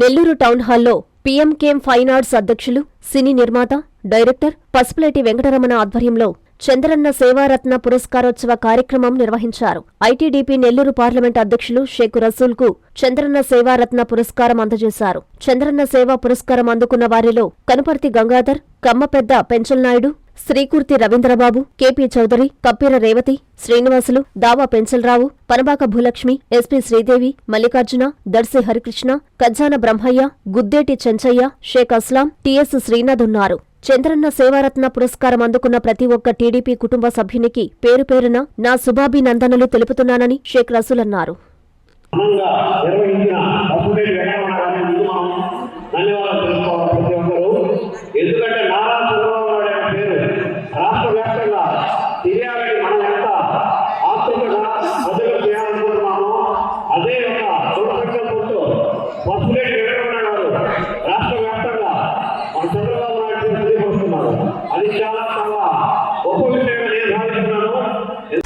Nellore town హాల్లో పీఎంకేఎం fine arts అధ్యక్షులు సినీ నిర్మాత డైరెక్టర్ పసుపులేటి వెంకటరమణ ఆధ్వర్యంలో చంద్రన్న సేవారత్న పురస్కారోత్సవ కార్యక్రమం నిర్వహించారు. ఐటీడీపీ నెల్లూరు పార్లమెంట్ అధ్యక్షులు షేక్ రసూల్కు చంద్రన్న సేవారత్న పురస్కారం అందజేశారు. చంద్రన్న సేవా పురస్కారం అందుకున్న వారిలో Kanuparthi Gangadhar Kammapedda Penchalnaidu Srikurthi Ravindrababu KP Chowdary Kappira Revathi Srinivasulu Dava Penchalarao Panabaka Bhulakshmi SP Sridevi Mallikarjuna Darsi Harikrishna Kajjana Brahmaiah Guddeti Chenchaiah Sheikh Aslam TS Srinath ఉన్నారు. చంద్రన్న సేవారత్న పురస్కారం అందుకున్న ప్రతి ఒక్క టీడీపీ కుటుంబ సభ్యునికి పేరు పేరున నా శుభాభినందనలు తెలుపుతున్నానని షేక్ రసూల్ అన్నారు.